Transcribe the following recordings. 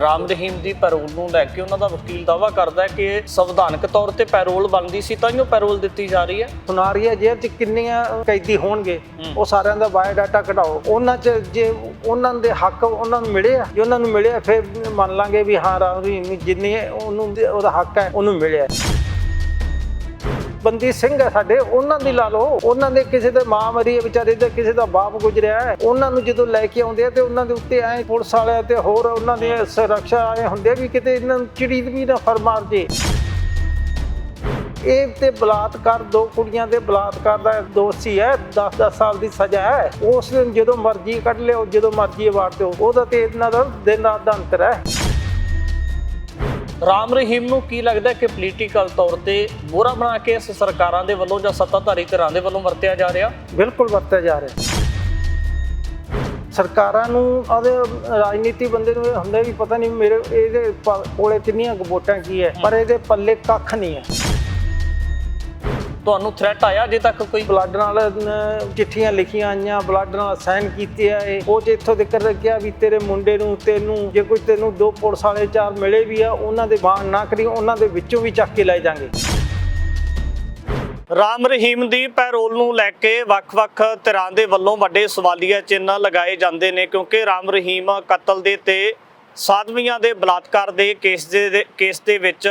ਰਾਮ ਰਹੀਮ ਦੀ parole ਨੂੰ ਲੈ ਕੇ ਉਹਨਾਂ ਦਾ ਵਕੀਲ ਦਾਵਾ ਕਰਦਾ ਹੈ ਕਿ ਸੰਵਿਧਾਨਕ ਤੌਰ ਤੇ ਪੈਰੋਲ ਬਣਦੀ ਸੀ ਤਾਂ ਹੀ ਉਹ ਪੈਰੋਲ ਦਿੱਤੀ ਜਾ ਰਹੀ ਹੈ। ਸੁਨਾਰੀਆ ਜੇਲ੍ਹ 'ਚ ਕਿੰਨੀਆਂ ਕੈਦੀ ਹੋਣਗੇ ਉਹ ਸਾਰਿਆਂ ਦਾ ਬਾਇਓਡਾਟਾ ਕਢਾਓ। ਉਹਨਾਂ 'ਚ ਜੇ ਉਹਨਾਂ ਦੇ ਹੱਕ ਉਹਨਾਂ ਨੂੰ ਮਿਲੇ ਆ ਜੇ ਉਹਨਾਂ ਨੂੰ ਮਿਲੇ ਫਿਰ ਮੰਨ ਲਾਂਗੇ ਵੀ ਹਾਂ ਰਾਮ ਰਹੀਮ ਜਿੰਨੀ ਉਹਨੂੰ ਉਹਦਾ ਹੱਕ ਹੈ ਉਹਨੂੰ ਮਿਲਿਆ। ਬੰਦੀ ਸਿੰਘ ਹੈ ਸਾਡੇ, ਉਹਨਾਂ ਦੀ ਲਾ ਲਓ। ਉਹਨਾਂ ਦੇ ਕਿਸੇ ਦੇ ਮਾਂ ਮਰੀ ਹੈ, ਵਿਚਾਰੇ ਦੇ ਕਿਸੇ ਦਾ ਬਾਪ ਗੁਜਰਿਆ ਹੈ। ਉਹਨਾਂ ਨੂੰ ਜਦੋਂ ਲੈ ਕੇ ਆਉਂਦੇ ਆ ਤੇ ਉਹਨਾਂ ਦੇ ਉੱਤੇ ਐ ਪੁਲਿਸ ਵਾਲਿਆਂ ਤੇ ਹੋਰ ਉਹਨਾਂ ਦੇ ਸੁਰੱਖਿਆ ਵਾਲੇ ਹੁੰਦੇ ਵੀ ਕਿਤੇ ਇਹਨਾਂ ਨੂੰ ਚਿੜੀ ਵੀ ਨਾ ਫਰ ਮਾਰ ਜੇ। ਇਹ ਤੇ ਬਲਾਤਕਾਰ, ਦੋ ਕੁੜੀਆਂ ਦੇ ਬਲਾਤਕਾਰ ਦਾ ਦੋਸ਼ੀ ਹੈ 10-10 ਸਾਲ ਦੀ ਸਜ਼ਾ ਹੈ। ਉਸ ਨੂੰ ਜਦੋਂ ਮਰਜ਼ੀ ਕੱਢ ਲਿਓ, ਜਦੋਂ ਮਰਜ਼ੀ ਵਾਰ ਦਿਓ, ਉਹਦਾ ਤੇ ਇਹਨਾਂ ਦਾ ਦਿਨ ਰਾਤ ਦਾ ਅੰਤਰ ਹੈ। ਰਾਮ ਰਹੀਮ ਨੂੰ ਕੀ ਲੱਗਦਾ ਹੈ ਕਿ ਪੋਲੀਟੀਕਲ ਤੌਰ ਤੇ ਮੋਹਰਾ ਬਣਾ ਕੇ ਇਸ ਸਰਕਾਰਾਂ ਦੇ ਵੱਲੋਂ ਜਾਂ ਸੱਤਾਧਾਰੀ ਧਿਰਾਂ ਦੇ ਵੱਲੋਂ ਵਰਤਿਆ ਜਾ ਰਿਹਾ? ਬਿਲਕੁਲ ਵਰਤਿਆ ਜਾ ਰਿਹਾ। ਸਰਕਾਰਾਂ ਨੂੰ ਉਹਦੇ ਰਾਜਨੀਤੀ ਬੰਦੇ ਨੂੰ ਹੁੰਦਾ ਵੀ ਪਤਾ ਨਹੀਂ ਮੇਰੇ ਇਹਦੇ ਕੋਲੇ ਕਿੰਨੀਆਂ ਵੋਟਾਂ ਕੀ ਹੈ ਪਰ ਇਹਦੇ ਪੱਲੇ ਕੱਖ ਨਹੀਂ ਹੈ। ਤੁਹਾਨੂੰ ਥ੍ਰੈਟ ਆਇਆ? ਅਜੇ ਤੱਕ ਕੋਈ ਬਲੱਡ ਨਾਲ ਚਿੱਠੀਆਂ ਲਿਖੀਆਂ ਆਈਆਂ ਬਲੱਡ ਨਾਲ ਸਾਈਨ ਕੀਤੇ ਆਏ ਉਹ ਚ ਇੱਥੋਂ ਤੱਕ ਰੱਖਿਆ ਵੀ ਤੇਰੇ ਮੁੰਡੇ ਨੂੰ ਤੈਨੂੰ ਜੇ ਕੋਈ ਤੈਨੂੰ ਦੋ ਪੁਲਿਸ ਵਾਲੇ ਚਾਰ ਮਿਲੇ ਵੀ ਆ ਉਹਨਾਂ ਦੇ ਬਾਣ ਨਾ ਕਰੀ ਉਹਨਾਂ ਦੇ ਵਿੱਚੋਂ ਵੀ ਚੱਕ ਕੇ ਲੈ ਜਾਾਂਗੇ। ਰਾਮ ਰਹੀਮ ਦੀ ਪੈਰੋਲ ਨੂੰ ਲੈ ਕੇ ਵੱਖ-ਵੱਖ ਧਿਰਾਂ ਦੇ ਵੱਲੋਂ ਵੱਡੇ ਸਵਾਲੀਆ ਚਿੰਨ੍ਹ ਲਗਾਏ ਜਾਂਦੇ ਨੇ ਕਿਉਂਕਿ ਰਾਮ ਰਹੀਮ ਕਤਲ ਦੇ ਤੇ ਸਾਧਵੀਆਂ ਦੇ ਬਲਾਤਕਾਰ ਦੇ ਕੇਸ ਦੇ- ਕੇਸ ਦੇ ਵਿੱਚ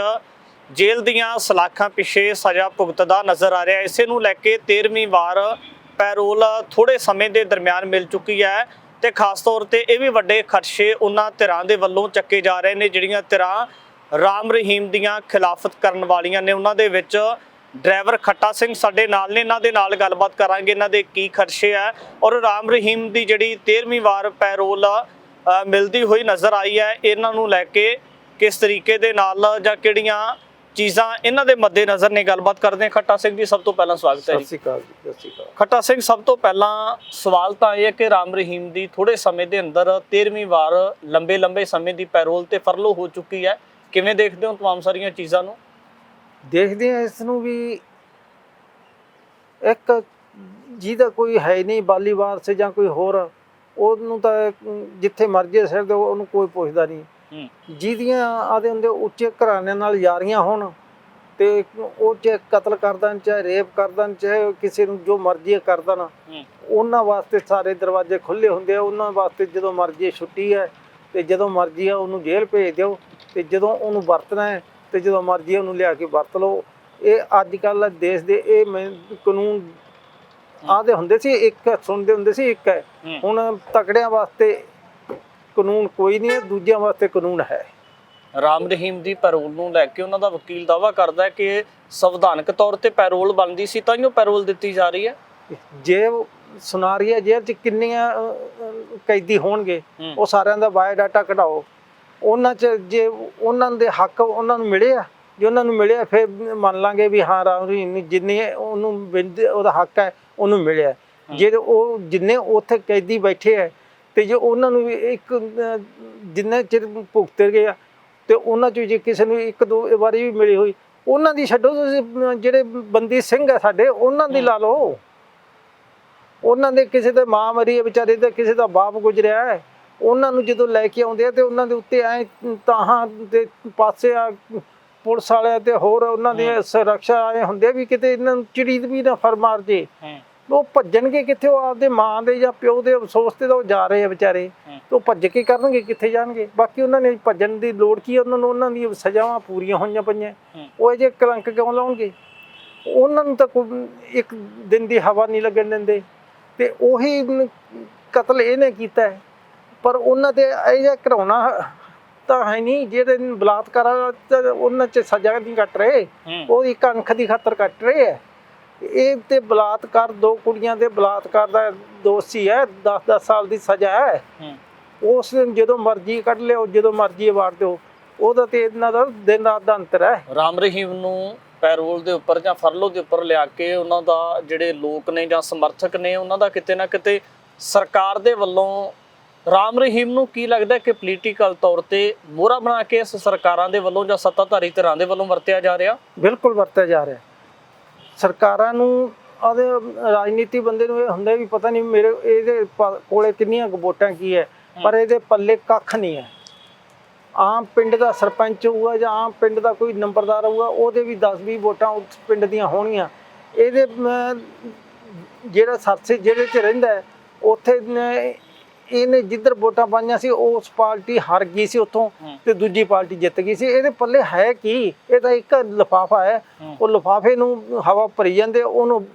ਜੇਲ੍ਹ ਦੀਆਂ ਸਲਾਖਾਂ ਪਿੱਛੇ ਸਜ਼ਾ ਭੁਗਤਦਾ ਨਜ਼ਰ ਆ ਰਿਹਾ ਇਸੇ ਨੂੰ ਲੈ ਕੇ 13ਵੀਂ ਵਾਰ ਪੈਰੋਲ ਥੋੜੇ ਸਮੇਂ ਦੇ ਦਰਮਿਆਨ ਮਿਲ ਚੁੱਕੀ ਹੈ ਤੇ ਖਾਸ ਤੌਰ ਤੇ ਇਹ ਵੀ ਵੱਡੇ ਖਰਸ਼ੇ ਉਹਨਾਂ ਧਿਰਾਂ ਦੇ ਵੱਲੋਂ ਚੱਕੇ ਜਾ ਰਹੇ ਨੇ, ਜਿਹੜੀਆਂ ਧਿਰਾਂ ਰਾਮ ਰਹੀਮ ਦੀਆਂ ਖਿਲਾਫਤ ਕਰਨ ਵਾਲੀਆਂ ਨੇ। ਉਹਨਾਂ ਦੇ ਵਿੱਚ ਡਰਾਈਵਰ ਖੱਟਾ ਸਿੰਘ ਸਾਡੇ ਨਾਲ ਨੇ। ਇਹਨਾਂ ਦੇ ਨਾਲ ਗੱਲਬਾਤ ਕਰਾਂਗੇ। ਇਹਨਾਂ ਦੇ ਕੀ ਖਰਸ਼ੇ ਆ ਔਰ ਰਾਮ ਰਹੀਮ ਦੀ ਜਿਹੜੀ 13ਵੀਂ ਵਾਰ ਪੈਰੋਲ ਮਿਲਦੀ ਹੋਈ ਨਜ਼ਰ ਆਈ ਹੈ। ਇਹਨਾਂ ਨੂੰ ਲੈ ਕੇ ਕਿਸ ਤਰੀਕੇ ਦੇ ਨਾਲ ਜਾਂ ਕਿਹੜੀਆਂ ਚੀਜ਼ਾਂ ਇਹਨਾਂ ਦੇ ਮੱਦੇ ਨਜ਼ਰ ਨੇ ਗੱਲਬਾਤ ਕਰਦੇ ਹਾਂ। ਖੱਟਾ ਸਿੰਘ ਜੀ ਸਭ ਤੋਂ ਪਹਿਲਾਂ ਸਵਾਗਤ ਹੈ ਸਤਿ ਜੀ ਸ਼੍ਰੀ ਅਕਾਲ ਜੀ ਸਤਿ ਸ਼੍ਰੀ ਅਕਾਲ। ਖੱਟਾ ਸਿੰਘ ਸਭ ਤੋਂ ਪਹਿਲਾਂ ਸਵਾਲ ਤਾਂ ਇਹ ਹੈ ਕਿ ਰਾਮ ਰਹੀਮ ਦੀ ਥੋੜੇ ਸਮੇਂ ਦੇ ਅੰਦਰ 13ਵੀਂ ਵਾਰ ਲੰਬੇ ਲੰਬੇ ਸਮੇਂ ਦੀ ਪੈਰੋਲ ਤੇ ਫਰਲੋ ਹੋ ਚੁੱਕੀ ਹੈ। ਕਿਵੇਂ ਦੇਖਦੇ ਹੋ ਤਮਾਮ ਸਾਰੀਆਂ ਚੀਜ਼ਾਂ ਨੂੰ? ਦੇਖਦੇ ਆ ਇਸ ਨੂੰ ਵੀ ਇੱਕ ਜਿਹਦਾ ਕੋਈ ਹੈ ਨਹੀਂ ਬਾਲੀ ਵਾਰਸ ਜਾਂ ਕੋਈ ਹੋਰ ਉਹਨੂੰ ਤਾਂ ਜਿੱਥੇ ਮਰਜ਼ੀ ਸਿਰ ਦੇ ਉਹਨੂੰ ਕੋਈ ਪੁੱਛਦਾ ਨਹੀਂ। ਹੂੰ ਜਿਹਦੀਆਂ ਆਦੇ ਹੁੰਦੇ ਉੱਚੇ ਘਰਾਣਿਆਂ ਨਾਲ ਯਾਰੀਆਂ ਹੋਣ ਤੇ ਉਹ ਚਾਹੇ ਕਤਲ ਕਰ ਦੇਣ ਚਾਹੇ ਰੇਪ ਕਰ ਦੇਣ ਚਾਹੇ ਕਿਸੇ ਨੂੰ ਜੋ ਮਰਜ਼ੀ ਕਰ ਦੇਣ ਹੂੰ। ਉਹਨਾਂ ਵਾਸਤੇ ਸਾਰੇ ਦਰਵਾਜ਼ੇ ਖੁੱਲੇ ਹੁੰਦੇ ਆ। ਉਹਨਾਂ ਵਾਸਤੇ ਜਦੋਂ ਮਰਜ਼ੀ ਛੁੱਟੀ ਹੈ ਤੇ ਜਦੋਂ ਮਰਜ਼ੀ ਆ ਉਹਨੂੰ ਜੇਲ੍ਹ ਭੇਜ ਦਿਓ ਤੇ ਜਦੋਂ ਉਹਨੂੰ ਵਰਤਣਾ ਹੈ ਤੇ ਜਦੋਂ ਮਰਜ਼ੀ ਉਹਨੂੰ ਲਿਆ ਕੇ ਵਰਤ ਲਓ। ਇਹ ਅੱਜ ਕੱਲ ਦੇਸ਼ ਦੇ ਇਹ ਕਾਨੂੰਨ ਆਦੇ ਹੁੰਦੇ ਸੀ ਇੱਕ ਸੁਣਦੇ ਹੁੰਦੇ ਸੀ ਇੱਕ ਹੂੰ। ਹੁਣ ਤਕੜਿਆਂ ਵਾਸਤੇ ਕਾਨੂੰਨ ਕੋਈ ਨਹੀਂ ਹੈ ਦੂਜਿਆਂ ਵਾਸਤੇ ਕਾਨੂੰਨ ਹੈ। ਰਾਮ ਰਹੀਮ ਦੀ ਪੈਰੋਲ ਨੂੰ ਲੈ ਕੇ ਉਹਨਾਂ ਦਾ ਵਕੀਲ ਦਾਵਾ ਕਰਦਾ ਹੈ ਕਿ ਸੰਵਿਧਾਨਕ ਤੌਰ ਤੇ ਪੈਰੋਲ ਬਣਦੀ ਸੀ ਤਾਂ ਹੀ ਉਹ ਪੈਰੋਲ ਦਿੱਤੀ ਜਾ ਰਹੀ ਹੈ। ਜੇ ਸੁਨਾਰੀਆ ਜੇਲ੍ਹ 'ਚ ਕਿੰਨੀਆਂ ਕੈਦੀ ਹੋਣਗੇ। ਉਹ ਸਾਰਿਆਂ ਦਾ ਬਾਇਓਡਾਟਾ ਕਢਾਓ। ਉਹਨਾਂ 'ਚ ਜੇ ਉਹਨਾਂ ਦੇ ਹੱਕ ਉਹਨਾਂ ਨੂੰ ਮਿਲੇ ਆ ਜੇ ਉਹਨਾਂ ਨੂੰ ਮਿਲੇ ਆ, ਫਿਰ ਮੰਨ ਲਾਂਗੇ ਵੀ ਹਾਂ ਰਾਮ ਰਹੀਮ ਜਿੰਨੀ ਉਹਨੂੰ ਉਹਦਾ ਹੱਕ ਹੈ ਉਹਨੂੰ ਮਿਲਿਆ। ਜੇ ਉਹ ਜਿੰਨੇ ਉੱਥੇ ਕੈਦੀ ਬੈਠੇ ਆ ਤੇ ਜੇ ਉਹਨਾਂ ਨੂੰ ਵੀ ਇੱਕ ਅਹ, ਜਿੰਨੇ ਚਿਰ ਭੁਗਤੇ ਗਏ ਆ ਤੇ ਉਹਨਾਂ 'ਚ ਜੇ ਕਿਸੇ ਨੂੰ ਇੱਕ ਦੋ ਵਾਰੀ ਵੀ ਮਿਲੀ ਹੋਈ ਉਹਨਾਂ ਦੀ ਛੱਡੋ ਤੁਸੀਂ ਅਹ, ਜਿਹੜੇ ਬੰਦੀ ਸਿੰਘ ਆ ਸਾਡੇ ਉਹਨਾਂ ਦੀ ਲਾ ਲਓ। ਉਹਨਾਂ ਦੇ ਕਿਸੇ ਦੇ ਮਾਂ ਮਰੀ ਹੈ ਵਿਚਾਰੇ ਦੇ ਕਿਸੇ ਦਾ ਬਾਪ ਗੁਜਰਿਆ ਹੈ ਉਹਨਾਂ ਨੂੰ ਜਦੋਂ ਲੈ ਕੇ ਆਉਂਦੇ ਆ ਤੇ ਉਹਨਾਂ ਦੇ ਉੱਤੇ ਐ ਤਾਹਾਂ ਦੇ ਪਾਸੇ ਆ ਪੁਲਿਸ ਵਾਲਿਆਂ ਤੇ ਹੋਰ ਉਹਨਾਂ ਦੇ ਸੁਰੱਖਿਆ ਵਾਲੇ ਹੁੰਦੇ ਆ ਵੀ ਕਿਤੇ ਇਹਨਾਂ ਨੂੰ ਚਿੜੀ ਵੀ ਨਾ ਫਰ ਮਾਰ ਜੇ। ਹੂੰ। ਉਹ ਭੱਜਣਗੇ ਕਿੱਥੇ? ਉਹ ਆਪਦੇ ਮਾਂ ਦੇ ਜਾਂ ਪਿਓ ਦੇ ਅਫਸੋਸ ਤੇ ਤਾਂ ਉਹ ਜਾ ਰਹੇ ਆ ਵਿਚਾਰੇ। ਤੇ ਉਹ ਭੱਜ ਕੇ ਕਰਨਗੇ ਕਿੱਥੇ ਜਾਣਗੇ? ਬਾਕੀ ਉਹਨਾਂ ਨੇ ਭੱਜਣ ਦੀ ਲੋੜ ਕੀ? ਉਹਨਾਂ ਨੂੰ ਉਹਨਾਂ ਦੀਆਂ ਸਜ਼ਾਵਾਂ ਪੂਰੀਆਂ ਹੋਈਆਂ ਪਈਆਂ। ਉਹ ਜੇ ਕਲੰਕ ਕਿਉਂ ਲਾਉਣਗੇ? ਉਹਨਾਂ ਨੂੰ ਤਾਂ ਕੋਈ ਇੱਕ ਦਿਨ ਦੀ ਹਵਾ ਨਹੀਂ ਲੱਗਣ ਦਿੰਦੇ। ਤੇ ਉਹੀ ਕਤਲ ਇਹਨੇ ਕੀਤਾ। ਪਰ ਉਹਨਾਂ ਤੇ ਇਹ ਜਿਹਾ ਕਰਾਉਣਾ ਤਾਂ ਹੈ ਨਹੀਂ। ਜਿਹੜੇ ਬਲਾਤਕਾਰ ਉਹਨਾਂ 'ਚ ਸਜ਼ਾ ਨਹੀਂ ਕੱਟ ਰਹੇ। ਉਹ ਇੱਕ ਅੰਖ ਦੀ ਖਾਤਰ ਕੱਟ ਰਹੇ ਹੈ। ਇਹ ਤੇ ਬਲਾਤਕਾਰ ਦੋ ਕੁੜੀਆਂ ਦੇ ਬਲਾਤਕਾਰ ਦਾ ਦੋਸ਼ੀ ਹੈ 10-10 ਸਾਲ ਦੀ ਸਜ਼ਾ ਹੈ। ਉਸ ਨੂੰ ਜਦੋਂ ਮਰਜ਼ੀ ਕੱਢ ਲਿਓ ਜਦੋਂ ਮਰਜ਼ੀ ਵਾਰ ਦਿਓ ਉਹਦਾ ਤੇ ਇਹਨਾਂ ਦਾ ਦਿਨ ਰਾਤ ਦਾ ਅੰਤਰ ਹੈ। ਰਾਮ ਰਹੀਮ ਨੂੰ ਪੈਰੋਲ ਦੇ ਉੱਪਰ ਜਾਂ ਫਰਲੋ ਦੇ ਉੱਪਰ ਲਿਆ ਕੇ ਉਹਨਾਂ ਦਾ ਜਿਹੜੇ ਲੋਕ ਨੇ ਜਾਂ ਸਮਰਥਕ ਨੇ ਉਹਨਾਂ ਦਾ ਕਿਤੇ ਨਾ ਕਿਤੇ ਸਰਕਾਰ ਦੇ ਵੱਲੋਂ ਰਾਮ ਰਹੀਮ ਨੂੰ ਕੀ ਲੱਗਦਾ ਕਿ ਪੋਲੀਟੀਕਲ ਤੌਰ ਤੇ ਮੋਹਰਾ ਬਣਾ ਕੇ ਇਸ ਸਰਕਾਰਾਂ ਦੇ ਵੱਲੋਂ ਜਾਂ ਸੱਤਾਧਾਰੀ ਧਿਰਾਂ ਦੇ ਵੱਲੋਂ ਵਰਤਿਆ ਜਾ ਰਿਹਾ? ਬਿਲਕੁਲ ਵਰਤਿਆ ਜਾ ਰਿਹਾ। ਸਰਕਾਰਾਂ ਨੂੰ ਉਹਦੇ ਰਾਜਨੀਤੀ ਬੰਦੇ ਨੂੰ ਇਹ ਹੁੰਦਾ ਵੀ ਪਤਾ ਨਹੀਂ ਮੇਰੇ ਇਹਦੇ ਕੋਲੇ ਕਿੰਨੀਆਂ ਵੋਟਾਂ ਕੀ ਹੈ ਪਰ ਇਹਦੇ ਪੱਲੇ ਕੱਖ ਨਹੀਂ ਹੈ। ਆਮ ਪਿੰਡ ਦਾ ਸਰਪੰਚ ਹੋਊਗਾ ਜਾਂ ਆਮ ਪਿੰਡ ਦਾ ਕੋਈ ਨੰਬਰਦਾਰ ਹੋਊਗਾ ਉਹਦੇ ਵੀ 10 20 ਵੋਟਾਂ ਉਸ ਪਿੰਡ ਦੀਆਂ ਹੋਣਗੀਆਂ। ਇਹਦੇ ਜਿਹੜਾ ਸਰਸੇ ਜਿਹੜੇ 'ਚ ਰਹਿੰਦਾ ਉੱਥੇ ਇਹਨੇ ਜਿੱਧਰ ਵੋਟਾਂ ਪਾਈਆਂ ਸੀ ਉਸ ਪਾਰਟੀ ਹਾਰ ਗਈ ਸੀ ਉੱਥੋਂ। ਤੇ ਦੂਜੀ ਪਾਰਟੀ ਜਿੱਤ ਗਈ ਸੀ ਇਹਦੇ ਪੱਲੇ ਹੈ ਕੀ ਇਹ ਤਾਂ ਇੱਕ ਲਿਫਾਫਾ ਹੈ। ਉਹ ਲਿਫਾਫੇ ਨੂੰ ਹਵਾ ਭਰੀ ਜਾਂਦੇ ਉਹਨੂੰ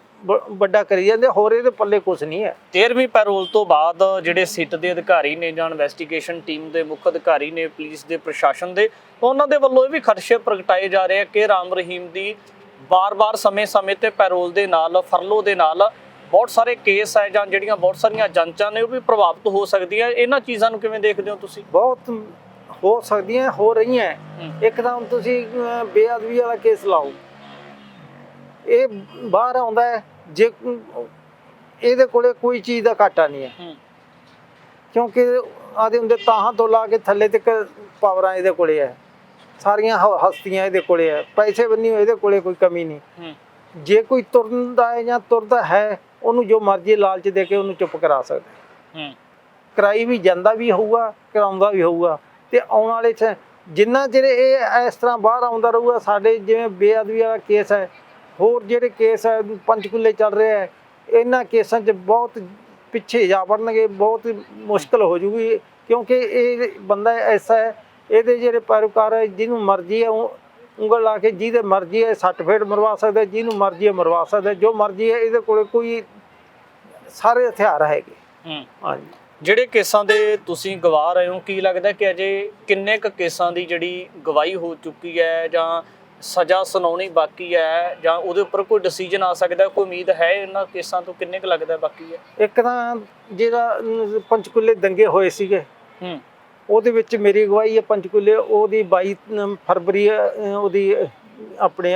ਵੱਡਾ ਕਰੀ ਜਾਂਦੇ ਹੋਰ ਇਹਦੇ ਪੱਲੇ ਕੁਝ ਨਹੀਂ ਹੈ 13ਵੀਂ ਪੈਰੋਲ ਤੋਂ ਬਾਅਦ ਜਿਹੜੇ ਸਿੱਟ ਦੇ ਅਧਿਕਾਰੀ ਨੇ ਜਾਂ ਇਨਵੈਸਟੀਗੇਸ਼ਨ ਟੀਮ ਦੇ ਮੁੱਖ ਅਧਿਕਾਰੀ ਨੇ ਪੁਲਿਸ ਦੇ ਪ੍ਰਸ਼ਾਸਨ ਦੇ ਉਹਨਾਂ ਦੇ ਵੱਲੋਂ ਇਹ ਵੀ ਖਦਸ਼ੇ ਪ੍ਰਗਟਾਏ ਜਾ ਰਹੇ ਆ ਕਿ ਰਾਮ ਰਹੀਮ ਦੀ ਬਾਰ-ਬਾਰ ਸਮੇਂ-ਸਮੇਂ ਤੇ ਪੈਰੋਲ ਦੇ ਨਾਲ ਫਰਲੋ ਦੇ ਨਾਲ ਬਹੁਤ ਸਾਰੇ ਕੇਸ ਹੈ ਜਾਂ ਜਿਹੜੀਆਂ ਬਹੁਤ ਸਾਰੀਆਂ ਜਾਂਚਾਂ ਨੇ ਉਹ ਵੀ ਪ੍ਰਭਾਵਿਤ ਹੋ ਸਕਦੀਆਂ। ਇਹਨਾਂ ਚੀਜ਼ਾਂ ਨੂੰ ਕਿਵੇਂ ਦੇਖਦੇ ਹੋ ਤੁਸੀਂ? ਬਹੁਤ ਹੋ ਸਕਦੀਆਂ ਹੋ ਰਹੀਆਂ। ਇੱਕਦਮ ਤੁਸੀਂ ਬੇਅਦਬੀ ਵਾਲਾ ਕੇਸ ਲਾਓ। ਇਹ ਬਾਹਰ ਆਉਂਦਾ ਹੈ ਜੇ ਇਹਦੇ ਕੋਲੇ ਕੋਈ ਚੀਜ਼ ਦਾ ਘਾਟਾ ਨਹੀਂ ਹੈ। ਕਿਉਂਕਿ ਆਦੇ ਹੁੰਦੇ ਤਾਹਾਂ ਤੋਂ ਲਾ ਕੇ ਥੱਲੇ ਤੱਕ ਪਾਵਰਾਂ ਇਹਦੇ ਕੋਲੇ ਹੈ। ਸਾਰੀਆਂ ਹਸਤੀਆਂ ਇਹਦੇ ਕੋਲੇ ਹੈ। ਪੈਸੇ ਬੰਨੀ ਇਹਦੇ ਕੋਲੇ ਕੋਈ ਕਮੀ ਨਹੀਂ। ਜੇ ਕੋਈ ਤੁਰਦਾ ਹੈ ਜਾਂ ਤੁਰਦਾ ਹੈ ਉਹਨੂੰ ਜੋ ਮਰਜ਼ੀ ਲਾਲਚ ਦੇ ਕੇ ਉਹਨੂੰ ਚੁੱਪ ਕਰਾ ਸਕਦਾ ਹੂੰ। ਕਰਾਈ ਵੀ ਜਾਂਦਾ ਵੀ ਹੋਊਗਾ ਕਰਾਉਂਦਾ ਵੀ ਹੋਊਗਾ। ਤੇ ਆਉਣ ਵਾਲੇ ਚ ਜਿੰਨਾ ਚਿਰ ਇਹ ਇਸ ਤਰ੍ਹਾਂ ਬਾਹਰ ਆਉਂਦਾ ਰਹੂਗਾ ਸਾਡੇ ਜਿਵੇਂ ਬੇਅਦਬੀ ਵਾਲਾ ਕੇਸ ਹੈ ਹੋਰ ਜਿਹੜੇ ਕੇਸ ਹੈ ਪੰਚਕੂਲੇ ਚੱਲ ਰਿਹਾ ਹੈ ਇਹਨਾਂ ਕੇਸਾਂ 'ਚ ਬਹੁਤ ਪਿੱਛੇ ਜਾ ਵੜਨਗੇ ਬਹੁਤ ਮੁਸ਼ਕਲ ਹੋ ਜੂਗੀ ਕਿਉਂਕਿ ਇਹ ਬੰਦਾ ਐਸਾ ਹੈ ਇਹਦੇ ਜਿਹੜੇ ਪੈਰੋਕਾਰ ਜਿਹਨੂੰ ਮਰਜ਼ੀ ਹੈ ਉਹ ਉਂਗਲ ਲਾ ਕੇ ਜਿਹਦੇ ਮਰਜ਼ੀ ਹੈ ਸੱਟ ਫੇੜ ਮਰਵਾ ਸਕਦਾ ਜਿਹਨੂੰ ਮਰਜ਼ੀ ਹੈ ਮਰਵਾ ਸਕਦਾ ਜੋ ਮਰਜ਼ੀ ਹੈ ਇਹਦੇ ਕੋਲੇ ਕੋਈ ਸਾਰੇ ਹਥਿਆਰ ਹੈਗੇ। ਹੂੰ। ਹਾਂਜੀ। ਜਿਹੜੇ ਕੇਸਾਂ ਦੇ ਤੁਸੀਂ ਗਵਾਹ ਰਹੇ ਹੋ ਕੀ ਲੱਗਦਾ ਕਿ ਅਜੇ ਕਿੰਨੇ ਕੁ ਕੇਸਾਂ ਦੀ ਜਿਹੜੀ ਗਵਾਹੀ ਹੋ ਚੁੱਕੀ ਹੈ ਜਾਂ ਸਜ਼ਾ ਸੁਣਾਉਣੀ ਬਾਕੀ ਹੈ ਜਾਂ ਉਹਦੇ ਉੱਪਰ ਕੋਈ ਡਿਸੀਜਨ ਆ ਸਕਦਾ? ਕੋਈ ਉਮੀਦ ਹੈ ਇਹਨਾਂ ਕੇਸਾਂ ਤੋਂ ਕਿੰਨੇ ਕੁ ਲੱਗਦਾ ਬਾਕੀ ਹੈ? ਇੱਕ ਤਾਂ ਜਿਹੜਾ ਪੰਚਕੂਲੇ ਦੰਗੇ ਹੋਏ ਸੀਗੇ ਹੂੰ। ਉਹਦੇ ਵਿੱਚ ਮੇਰੀ ਅਗਵਾਈ ਹੈ ਪੰਚਕੂਲੇ ਉਹਦੀ 22 ਨ- ਫਰਵਰੀ ਉਹਦੀ ਆਪਣੇ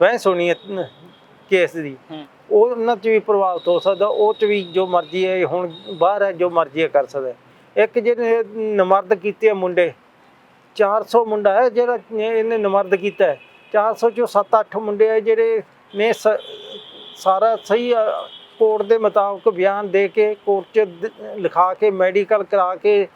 ਬਹਿਸ ਹੋਣੀ ਹੈ ਕੇਸ ਦੀ। ਉਹ ਉਹਨਾਂ 'ਚ ਵੀ ਪ੍ਰਭਾਵਿਤ ਹੋ ਸਕਦਾ ਉਹ 'ਚ ਵੀ ਜੋ ਮਰਜ਼ੀ ਹੈ ਹੁਣ ਬਾਹਰ ਹੈ ਜੋ ਮਰਜ਼ੀ ਹੈ ਕਰ ਸਕਦਾ। ਇੱਕ ਜਿਹੜੇ ਨਮਰਦ ਕੀਤੇ ਆ ਮੁੰਡੇ 400 ਮੁੰਡਾ ਹੈ ਜਿਹੜਾ ਇਹਨੇ ਨਮਰਦ ਕੀਤਾ ਹੈ। 400 ਚੋਂ 7-8 ਮੁੰਡੇ ਆ ਜਿਹੜੇ ਨੇ ਸਾਰਾ ਸਹੀ ਕੋਰਟ ਦੇ ਮੁਤਾਬਕ ਬਿਆਨ ਦੇ ਕੇ ਕੋਰਟ 'ਚ ਲਿਖਾ ਕੇ ਮੈਡੀਕਲ ਕਰਾ ਕੇ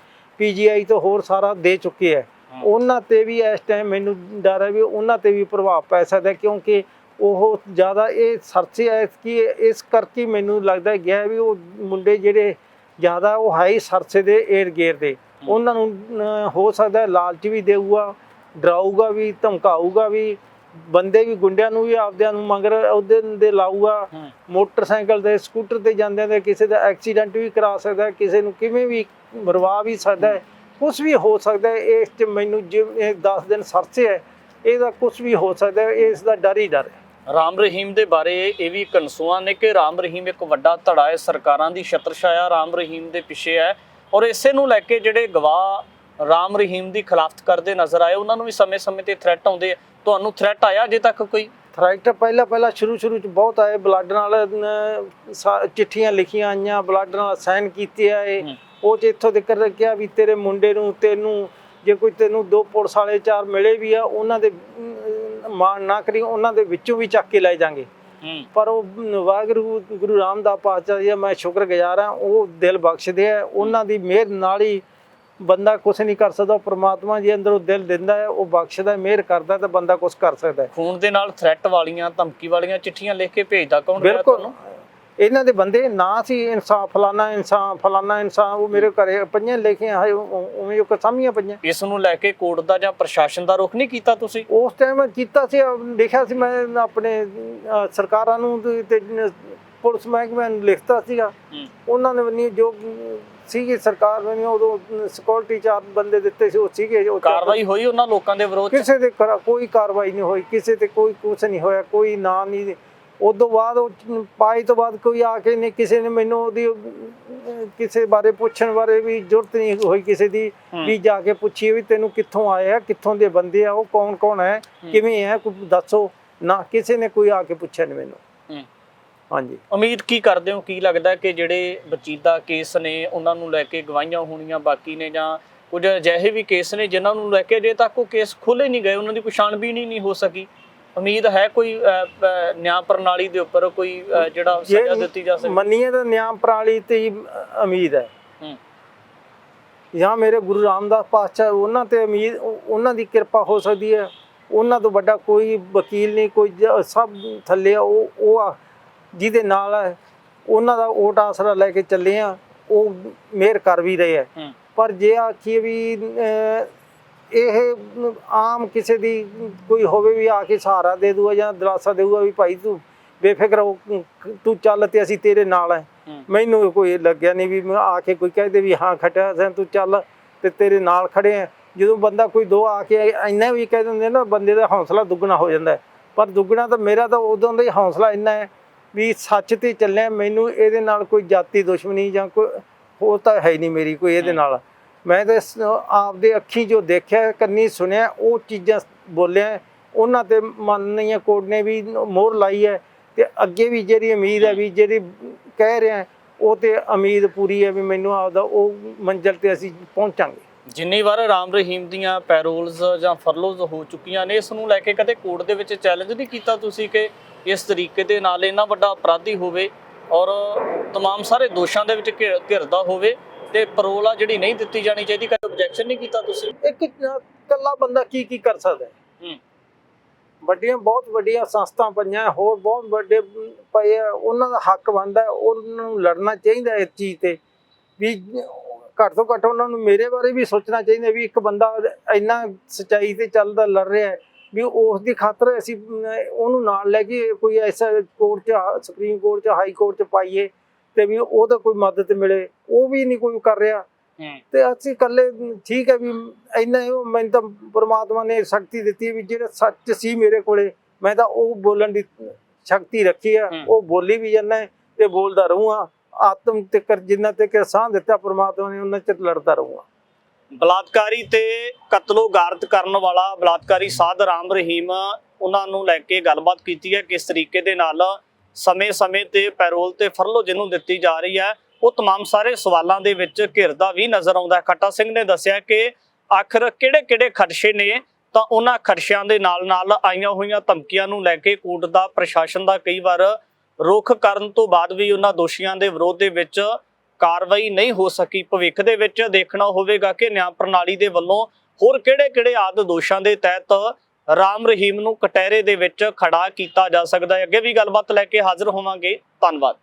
ਪੀਜੀਆਈ ਤੋਂ ਹੋਰ ਸਾਰਾ ਦੇ ਚੁੱਕੇ ਹੈ। ਉਹਨਾਂ ਤੇ ਵੀ ਇਸ ਟਾਈਮ ਮੈਨੂੰ ਡਰ ਹੈ ਵੀ ਉਹਨਾਂ ਤੇ ਵੀ ਪ੍ਰਭਾਵ ਪੈ ਸਕਦਾ ਕਿਉਂਕਿ ਉਹ ਜ਼ਿਆਦਾ ਇਹ ਸਰਚੇ ਹੈ ਕਿ ਇਸ ਕਰਕੇ ਮੈਨੂੰ ਲੱਗਦਾ ਗਿਆ ਵੀ ਉਹ ਮੁੰਡੇ ਜਿਹੜੇ ਜ਼ਿਆਦਾ ਉਹ ਹੈ ਹੀ ਸਰਸੇ ਦੇ ਏਰ ਗੇਰ ਦੇ। ਉਹਨਾਂ ਨੂੰ ਹੋ ਸਕਦਾ ਲਾਲਚ ਵੀ ਦੇਊਗਾ ਡਰਾਊਗਾ ਵੀ ਧਮਕਾਊਗਾ ਵੀ। ਬੰਦੇ ਵੀ ਗੁੰਡਿਆਂ ਨੂੰ ਵੀ ਆਪਦਿਆਂ ਨੂੰ ਮਗਰ ਉਹਦੇ ਦੇ ਲਾਊਗਾ। ਮੋਟਰਸਾਈਕਲ ਤੇ ਸਕੂਟਰ ਤੇ ਜਾਂਦਿਆਂ ਦੇ ਕਿਸੇ ਦਾ ਐਕਸੀਡੈਂਟ ਵੀ ਕਰਾ ਸਕਦਾ ਕਿਸੇ ਨੂੰ ਕਿਵੇਂ ਵੀ ਮਰਵਾ ਵੀ ਸਕਦਾ ਕੁਝ ਵੀ ਹੋ ਸਕਦਾ ਇਸ ਚ ਮੈਨੂੰ ਜਿਵੇਂ 10 ਦਿਨ ਸਰਸੇ ਹੈ ਇਹਦਾ ਕੁਝ ਵੀ ਹੋ ਸਕਦਾ ਇਸ ਦਾ ਡਰ ਹੀ ਡਰ ਹੈ। ਰਾਮ ਰਹੀਮ ਦੇ ਬਾਰੇ ਇਹ ਵੀ ਕਨਸੂਆਂ ਨੇ ਕਿ ਰਾਮ ਰਹੀਮ ਇੱਕ ਵੱਡਾ ਧੜਾ ਹੈ ਸਰਕਾਰਾਂ ਦੀ ਛਤਰਛਾਇਆ ਰਾਮ ਰਹੀਮ ਦੇ ਪਿੱਛੇ ਹੈ। ਔਰ ਇਸੇ ਨੂੰ ਲੈ ਕੇ ਜਿਹੜੇ ਗਵਾਹ ਰਾਮ ਰਹੀਮ ਦੀ ਖਿਲਾਫਤ ਕਰਦੇ ਨਜ਼ਰ ਆਏ। ਉਹਨਾਂ ਨੂੰ ਵੀ ਸਮੇਂ-ਸਮੇਂ ਤੇ ਥ੍ਰੈਟ ਆਉਂਦੇ ਆ। ਤੁਹਾਨੂੰ ਥ੍ਰੈਟ ਆਇਆ ਅਜੇ ਤੱਕ ਕੋਈ? ਥ੍ਰੈਟ ਪਹਿਲਾਂ ਪਹਿਲਾਂ ਸ਼ੁਰੂ ਸ਼ੁਰੂ ਚ ਬਹੁਤ ਆਏ। ਬਲੱਡ ਨਾਲ ਚਿੱਠੀਆਂ ਲਿਖੀਆਂ ਆਈਆਂ। ਬਲੱਡ ਨਾਲ ਸਾਈਨ ਕੀਤੇ ਆਏ। ਉਹ ਚ ਇੱਥੋਂ ਤੱਕ ਕਿਹਾ ਵੀ ਤੇਰੇ ਮੁੰਡੇ ਨੂੰ ਤੈਨੂੰ ਜੇ ਕੋਈ ਤੈਨੂੰ ਦੋ ਪੁਲਿਸ ਵਾਲੇ ਚਾਰ ਮਿਲੇ ਵੀ ਆ ਉਹਨਾਂ ਦੇ ਮਾਣ ਨਾ ਕਰੀ ਉਹਨਾਂ ਦੇ ਵਿੱਚੋਂ ਵੀ ਚੱਕ ਕੇ ਲੈ ਜਾਾਂਗੇ। ਪਰ ਉਹ ਵਾਹਿਗੁਰੂ ਗੁਰੂ ਰਾਮਦਾਸ ਪਾਤਸ਼ਾਹ ਜੀ ਮੈਂ ਸ਼ੁਕਰਗੁਜ਼ਾਰ ਹਾਂ ਉਹ ਦਿਲ ਬਖਸ਼ਦੇ ਆ। ਉਹਨਾਂ ਦੀ ਮਿਹਰ ਨਾਲ ਹੀ ਬੰਦਾ ਕੁਝ ਨਹੀਂ ਕਰ ਸਕਦਾ ਪ੍ਰਮਾਤਮਾ ਜੀ ਅੰਦਰੋਂ ਦਿਲ ਦਿੰਦਾ ਹੈ ਉਹ ਬਖਸ਼ਦਾ ਹੈ, ਮਿਹਰ ਕਰਦਾ ਤਾਂ ਬੰਦਾ ਕੁਝ ਕਰ ਸਕਦਾ ਹੈ। ਖੂਨ ਦੇ ਨਾਲ ਥ੍ਰੈਟ ਵਾਲੀਆਂ ਧਮਕੀ ਵਾਲੀਆਂ ਚਿੱਠੀਆਂ ਲਿਖ ਕੇ ਭੇਜਦਾ ਕੌਣ ਰਿਹਾ ਤੁਹਾਨੂੰ? ਇਹਨਾਂ ਦੇ ਬੰਦੇ ਨਾ ਸੀ ਇਨਸਾਫ ਫਲਾਨਾ ਇਨਸਾਨ ਫਲਾਨਾ ਇਨਸਾਨ ਉਹ ਮੇਰੇ ਘਰੇ ਪਈਆਂ ਲਿਖੀਆਂ ਹੈ ਉਵੇਂ ਉਹ ਸਾਹਮੀਆਂ ਪਈਆਂ। ਇਸ ਨੂੰ ਲੈ ਕੇ ਕੋਰਟ ਦਾ ਜਾਂ ਪ੍ਰਸ਼ਾਸਨ ਦਾ ਰੁਖ ਨਹੀਂ ਕੀਤਾ ਤੁਸੀਂ? ਉਸ ਟਾਈਮ ਕੀਤਾ ਸੀ ਲਿਖਿਆ ਸੀ ਮੈਂ ਆਪਣੇ ਸਰਕਾਰਾਂ ਨੂੰ ਤੇ- ਪੁਲਿਸ ਮਹਿਕਮੇ ਨੂੰ ਲਿਖਤਾ ਸੀਗਾ। ਉਹਨਾਂ ਨੇ ਜੋ ਸੀਗੀ ਸਰਕਾਰ ਨੇ ਉਦੋਂ ਸਿਕਿਉਰਿਟੀ ਚਾਰ ਬੰਦੇ ਦਿੱਤੇ ਸੀ ਉਹ ਸੀਗੇ ਉਹ ਕਾਰਵਾਈ ਹੋਈ ਉਹਨਾਂ ਲੋਕਾਂ ਦੇ ਵਿਰੋਧ ਕਿਸੇ ਦੇ ਕੋਈ ਕਾਰਵਾਈ ਨਹੀਂ ਹੋਈ ਕਿਸੇ ਤੇ ਕੋਈ ਕੁਝ ਨਹੀਂ ਹੋਇਆ ਕੋਈ ਨਾਂ ਨਹੀਂ। ਉਦੋਂ ਬਾਅਦ ਉਹ ਪਾਈ ਤੋਂ ਬਾਅਦ ਕੋਈ ਆ ਕੇ ਨਹੀਂ ਕਿਸੇ ਨੇ ਮੈਨੂੰ ਉਹਦੀ ਕਿਸੇ ਬਾਰੇ ਪੁੱਛਣ ਬਾਰੇ ਵੀ ਜ਼ਰੂਰਤ ਨਹੀਂ ਹੋਈ ਕਿਸੇ ਦੀ। ਵੀ ਜਾ ਕੇ ਪੁੱਛੀਏ ਵੀ ਤੈਨੂੰ ਕਿੱਥੋਂ ਆਏ ਆ ਕਿੱਥੋਂ ਦੇ ਬੰਦੇ ਆ ਉਹ ਕੌਣ ਕੌਣ ਹੈ। ਕਿਵੇਂ ਹੈ ਕੋਈ ਦੱਸੋ। ਨਾ ਕਿਸੇ ਨੇ ਕੋਈ ਆ ਕੇ ਪੁੱਛਿਆ ਨਹੀਂ ਮੈਨੂੰ। ਹਾਂਜੀ। ਉਮੀਦ ਕੀ ਕਰਦੇ ਹੋ? ਕੀ ਲੱਗਦਾ ਕਿ ਜਿਹੜੇ ਬਚੀਦਾ ਕੇਸ ਨੇ ਉਹਨਾਂ ਨੂੰ ਲੈ ਕੇ ਗਵਾਹੀਆਂ ਹੋਣੀਆਂ ਬਾਕੀ ਨੇ ਜਾਂ ਕੁਝ ਅਜਿਹੇ ਵੀ ਕੇਸ ਨੇ ਜਿਨ੍ਹਾਂ ਨੂੰ ਲੈ ਕੇ ਅਜੇ ਤੱਕ ਉਹ ਕੇਸ ਖੋਲੇ ਨਹੀਂ ਗਏ ਉਹਨਾਂ ਦੀ ਪਛਾਣਬੀਨ ਹੀ ਨਹੀਂ ਹੋ ਸਕੀ? ਉਮੀਦ ਹੈ ਕੋਈ ਨਿਆਂ ਪ੍ਰਣਾਲੀ ਦੇ ਉੱਪਰ ਕੋਈ ਜਿਹੜਾ ਜੇ ਸਜ਼ਾ ਦਿੱਤੀ ਜਾ ਸਕੇ? ਮੰਨੀਏ ਤਾਂ ਨਿਆਂ ਪ੍ਰਣਾਲੀ ਤੇ ਹੀ ਉਮੀਦ ਹੈ। ਜਾਂ ਮੇਰੇ ਗੁਰੂ ਰਾਮਦਾਸ ਪਾਤਸ਼ਾਹ ਉਹਨਾਂ ਤੇ ਉਮੀਦ ਉਹ- ਉਹਨਾਂ ਦੀ ਕਿਰਪਾ ਹੋ ਸਕਦੀ ਹੈ। ਉਹਨਾਂ ਤੋਂ ਵੱਡਾ ਕੋਈ ਵਕੀਲ ਨਹੀਂ ਕੋਈ ਜ- ਸਭ ਥੱਲੇ ਉਹ ਉਹ ਜਿਹਦੇ ਨਾਲ ਉਹਨਾਂ ਦਾ ਓਟ ਆਸਰਾ ਲੈ ਕੇ ਚੱਲੇ ਆ ਉਹ ਮਿਹਰ ਕਰ ਵੀ ਰਹੇ ਆ। ਪਰ ਜੇ ਆਖੀਏ ਵੀ ਇਹ ਆਮ ਕਿਸੇ ਦੀ ਕੋਈ ਹੋਵੇ ਵੀ ਆ ਕੇ ਸਹਾਰਾ ਦੇ ਦੂਗਾ ਜਾਂ ਦਿਲਾਸਾ ਦੇਊਗਾ ਵੀ ਭਾਈ ਤੂੰ ਬੇਫਿਕਰ ਹੋ ਤੂੰ ਚੱਲ ਤੇ ਅਸੀਂ ਤੇਰੇ ਨਾਲ ਹੂੰ। ਮੈਨੂੰ ਕੋਈ ਲੱਗਿਆ ਨਹੀਂ ਵੀ ਆ ਕੇ ਕੋਈ ਕਹਿ ਦੇ ਵੀ ਹਾਂ ਖਟਿਆ ਸੈਂ ਤੂੰ ਚੱਲ ਤੇ ਤੇਰੇ ਨਾਲ ਖੜੇ ਆ ਜਦੋਂ ਬੰਦਾ ਕੋਈ ਦੋ ਆ ਕੇ ਇੰਨਾ ਵੀ ਕਹਿ ਦਿੰਦੇ ਨਾ ਬੰਦੇ ਦਾ ਹੌਸਲਾ ਦੁੱਗਣਾ ਹੋ ਜਾਂਦਾ। ਪਰ ਦੁੱਗਣਾ ਤਾਂ ਮੇਰਾ ਤਾਂ ਉਦੋਂ ਦਾ ਹੀ ਹੌਸਲਾ ਇੰਨਾ ਹੈ ਵੀ ਸੱਚ ਤੇ ਚੱਲਿਆ ਮੈਨੂੰ ਇਹਦੇ ਨਾਲ ਕੋਈ ਜਾਤੀ ਦੁਸ਼ਮਣੀ ਜਾਂ ਕੋਈ ਹੋਰ ਤਾਂ ਹੈ ਨਹੀਂ ਮੇਰੀ ਕੋਈ ਇਹਦੇ। ਨਾਲ। ਮੈਂ ਤਾਂ ਆਪਦੇ ਅੱਖੀ ਜੋ ਦੇਖਿਆ ਕੰਨੀ ਸੁਣਿਆ ਉਹ ਚੀਜ਼ਾਂ ਬੋਲਿਆ ਉਹਨਾਂ ਤੇ ਮੰਨਨੀਆਂ ਕੋਡ ਨੇ ਵੀ ਮੋਹਰ ਲਾਈ ਹੈ ਤੇ ਅੱਗੇ ਵੀ ਜਿਹੜੀ ਉਮੀਦ ਹੈ ਵੀ ਜਿਹੜੀ ਕਹਿ ਰਿਹਾ ਉਹ ਤੇ ਉਮੀਦ ਪੂਰੀ ਹੈ ਵੀ ਮੈਨੂੰ ਆਪਦਾ ਉਹ ਮੰਜ਼ਿਲ ਤੇ ਅਸੀਂ ਪਹੁੰਚਾਂਗੇ। ਜਿੰਨੀ ਵਾਰ ਰਾਮ ਰਹੀਮ ਦੀਆਂ ਪੈਰੋਲਸ ਜਾਂ ਫਰਲੋਜ਼ ਹੋ ਚੁੱਕੀਆਂ ਨੇ ਇਸ ਨੂੰ ਲੈ ਕੇ ਕਦੇ ਕੋਰਟ ਦੇ ਵਿੱਚ ਚੈਲੰਜ ਨਹੀਂ ਕੀਤਾ ਤੁਸੀਂ ਕਿ ਇਸ ਤਰੀਕੇ ਦੇ ਨਾਲ ਇੰਨਾ ਵੱਡਾ ਅਪਰਾਧੀ ਹੋਵੇ ਔਰ तमाम ਸਾਰੇ ਦੋਸ਼ਾਂ ਦੇ ਵਿੱਚ ਘਿਰ- ਘਿਰਦਾ ਹੋਵੇ ਤੇ ਪਰੋਲ ਆ ਜਿਹੜੀ ਨਹੀਂ ਦਿੱਤੀ ਜਾਣੀ ਚਾਹੀਦੀ ਕਦੇ ਆਬਜੈਕਸ਼ਨ ਨਹੀਂ ਕੀਤਾ ਤੁਸੀਂ ਇੱਕ ਇਕੱਲਾ ਬੰਦਾ ਕੀ ਕੀ ਕਰ ਸਕਦਾ ਹੈ ਹੂੰ। ਵੱਡੀਆਂ ਬਹੁਤ ਵੱਡੀਆਂ ਸੰਸਥਾ ਪਈਆਂ ਹੋਰ ਬਹੁਤ ਵੱਡੇ ਪਏ ਆ, ਉਹਨਾਂ ਦਾ ਹੱਕ ਬਣਦਾ ਹੈ, ਉਹਨਾਂ ਨੂੰ ਲੜਨਾ ਚਾਹੀਦਾ ਇਸ ਚੀਜ਼ ਤੇ ਵੀ ਘੱਟ ਤੋਂ ਘੱਟ ਉਹਨਾਂ ਨੂੰ ਮੇਰੇ ਬਾਰੇ ਵੀ ਸੋਚਣਾ ਚਾਹੀਦਾ ਵੀ ਇੱਕ ਬੰਦਾ ਇੰਨਾ ਸਚਾਈ ਤੇ ਚੱਲਦਾ ਲੜ ਰਿਹਾ ਹੈ ਵੀ ਉਸ ਦੀ ਖਾਤਰ ਅਸੀਂ ਉਹਨੂੰ ਨਾਲ ਲੈ ਕੇ ਕੋਈ ਐਸਾ ਕੋਰਟ ਚ ਸੁਪਰੀਮ ਕੋਰਟ ਚ ਹਾਈ ਕੋਰਟ ਚ ਪਾਈਏ ਤੇ ਵੀ ਉਹਦਾ ਕੋਈ ਮਦਦ ਮਿਲੇ ਉਹ ਵੀ ਨਹੀਂ ਕੋਈ ਕਰ ਰਿਹਾ। ਤੇ ਅਸੀਂ ਇਕੱਲੇ ਠੀਕ ਹੈ ਵੀ ਇੰਨਾ ਹੀ ਮੈਨੂੰ ਤਾਂ ਪ੍ਰਮਾਤਮਾ ਨੇ ਸ਼ਕਤੀ ਦਿੱਤੀ ਵੀ ਜਿਹੜਾ ਸੱਚ ਸੀ ਮੇਰੇ ਕੋਲੇ ਮੈਂ ਤਾਂ ਉਹ ਬੋਲਣ ਦੀ ਸ਼ਕਤੀ ਰੱਖੀ ਆ। ਉਹ ਬੋਲੀ ਵੀ ਜਾਂਦਾ ਤੇ ਬੋਲਦਾ ਰਹੂੰਗਾ। ਆਤਮ ਤੇ ਜਿੰਨਾ ਤੇ ਸਾਹ ਦਿੱਤਾ ਪ੍ਰਮਾਤਮਾ ਨੇ ਉਹਨਾਂ ਚਿਰ ਲੜਦਾ ਰਹੂੰਗਾ ਬਲਾਤਕਾਰੀ ਤੇ ਕਤਲੋ ਗਾਰਤ ਕਰਨ ਵਾਲਾ ਬਲਾਤਕਾਰੀ ਸਾਧ ਰਾਮ ਰਹੀਮ ਉਹਨਾਂ ਨੂੰ ਲੈ ਕੇ ਗੱਲਬਾਤ ਕੀਤੀ ਹੈ ਕਿਸ ਤਰੀਕੇ ਦੇ ਨਾਲ ਸਮੇਂ-ਸਮੇਂ ਤੇ ਪੈਰੋਲ ਤੇ ਫਰਲੋ ਜਿਹਨੂੰ ਦਿੱਤੀ ਜਾ ਰਹੀ ਹੈ ਉਹ तमाम ਸਾਰੇ ਸਵਾਲਾਂ ਦੇ ਵਿੱਚ ਘਿਰਦਾ ਵੀ ਨਜ਼ਰ ਆਉਂਦਾ ਹੈ ਖੱਟਾ ਸਿੰਘ ਨੇ ਦੱਸਿਆ ਕਿ ਆਖਰ ਕਿਹੜੇ-ਕਿਹੜੇ ਖਦਸ਼ੇ ਨੇ ਤਾਂ ਉਹਨਾਂ ਖਦਸ਼ਿਆਂ ਦੇ ਨਾਲ-ਨਾਲ ਆਈਆਂ ਹੋਈਆਂ ਧਮਕੀਆਂ ਨੂੰ ਲੈ ਕੇ ਕੋਰਟ ਦਾ ਪ੍ਰਸ਼ਾਸਨ ਦਾ ਕਈ ਵਾਰ ਰੁਖ ਕਰਨ ਤੋਂ ਬਾਅਦ ਵੀ ਉਹਨਾਂ ਦੋਸ਼ੀਆਂ ਦੇ ਵਿਰੋਧ ਦੇ ਵਿੱਚ ਕਾਰਵਾਈ ਨਹੀਂ ਹੋ ਸਕੀ। ਭਵਿੱਖ ਦੇ ਵਿੱਚ ਦੇਖਣਾ ਹੋਵੇਗਾ ਕਿ ਨਿਆਂ ਪ੍ਰਣਾਲੀ ਦੇ ਵੱਲੋਂ ਹੋਰ ਕਿਹੜੇ-ਕਿਹੜੇ ਆਦ ਦੋਸ਼ਾਂ ਦੇ ਤਹਿਤ ਰਾਮ ਰਹੀਮ ਨੂੰ ਕਟਹਿਰੇ ਦੇ ਵਿੱਚ ਖੜਾ ਕੀਤਾ ਜਾ ਸਕਦਾ ਹੈ। ਅੱਗੇ ਵੀ ਗੱਲਬਾਤ ਲੈ ਕੇ ਹਾਜ਼ਰ ਹੋਵਾਂਗੇ। ਧੰਨਵਾਦ।